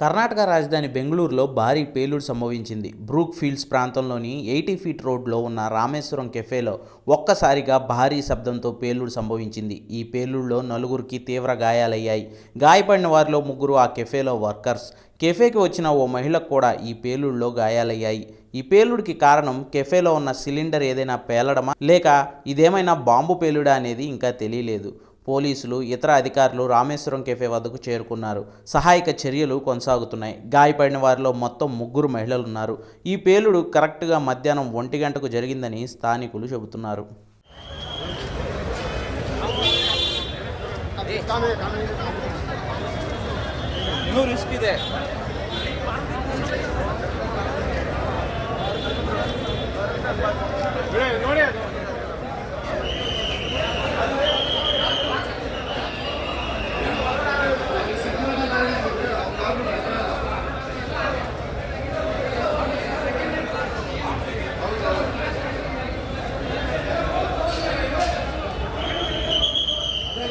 కర్ణాటక రాజధాని బెంగళూరులో భారీ పేలుడు సంభవించింది. బ్రూక్ ఫీల్డ్స్ ప్రాంతంలోని ఎయిటీ ఫీట్ రోడ్లో ఉన్న రామేశ్వరం కెఫేలో ఒక్కసారిగా భారీ శబ్దంతో పేలుడు సంభవించింది. ఈ పేలుడులో నలుగురికి తీవ్ర గాయాలయ్యాయి. గాయపడిన వారిలో ముగ్గురు ఆ కెఫేలో వర్కర్స్. కెఫేకి వచ్చిన ఓ మహిళకు కూడా ఈ పేలుడులో గాయాలయ్యాయి. ఈ పేలుడికి కారణం కెఫేలో ఉన్న సిలిండర్ ఏదైనా పేలడమా? లేక ఇదేమైనా బాంబు పేలుడా అనేది ఇంకా తెలియలేదు. పోలీసులు ఇతర అధికారులు రామేశ్వరం కెఫే వద్దకు చేరుకున్నారు. సహాయక చర్యలు కొనసాగుతున్నాయి. గాయపడిన వారిలో మొత్తం ముగ్గురు మహిళలున్నారు. ఈ పేలుడు కరెక్ట్గా మధ్యాహ్నం ఒంటి గంటకు జరిగిందని స్థానికులు చెబుతున్నారు. రిస్క్ ఇదే.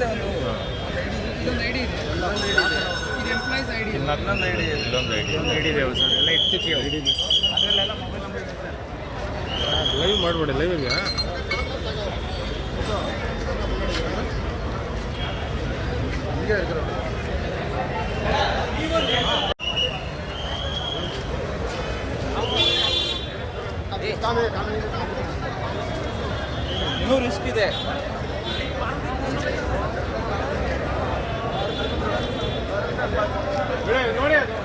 ಸರ್ ಒಂದು ಇದೊಂದು ಐ ಡಿ ಇದೆ. ಇದು ಎಂಪ್ಲಾಯೀಸ್ ಐ ಡಿ ಇನ್ನೊಂದು ಐಡಿ ಇಲ್ಲೊಂದು ಐಡಿ ಒಂದು ಐಡಿ ಇದೆ ಸರ್ ಎಲ್ಲ ಇಡ್ತಿದ್ದೀವಿ ಐಡಿ ಅದರಲ್ಲೆಲ್ಲ ಮೊಬೈಲ್ ನಂಬರ್ ಇರುತ್ತೆ. ಲೈವ್ ಮಾಡಬೇಡಿ ಲೈವ್ ಈಗ ಇನ್ನೂ ರಿಸ್ಕ್ ಇದೆ. 乗れ乗れ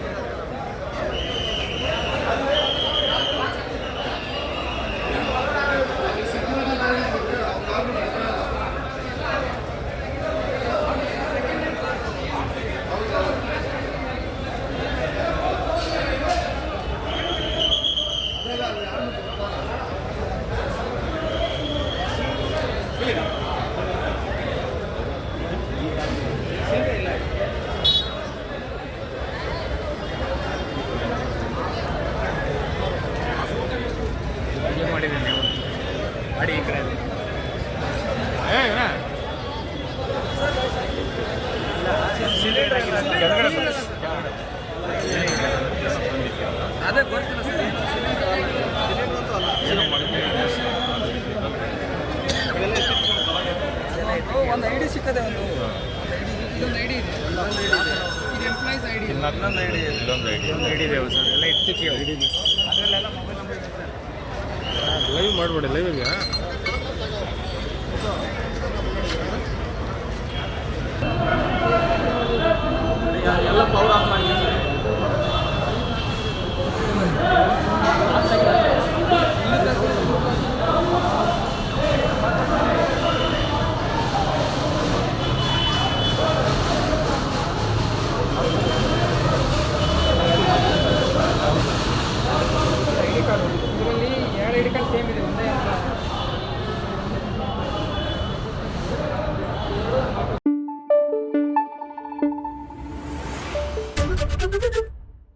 ಮಾಡಿ ಈ ಕಡೆ. ಅದೇ ಗೊತ್ತಿಲ್ಲ ಒಂದು ಐ ಡಿ ಸಿಕ್ಕದೆ ಒಂದು. ಇದೊಂದು ಐ ಡಿ ಇದೆ. ಇದು ಎಂಪ್ಲಾಯೀಸ್ ಐ ಡಿ ಇಲ್ಲಿ ಹನ್ನೊಂದು ಐಡಿ ಇಲ್ಲೊಂದು ಐಡಿ ಒಂದು ಐಡಿ ಇದೆ. ಸರ್ ಎಲ್ಲ ಇಡ್ತಿದ್ದೀವಿ ಐಡಿ ಅದರಲ್ಲೆಲ್ಲ ಮೊಬೈಲ್ ಲೈವ್ ಮಾಡಬೇಡಿ ಲೈವ್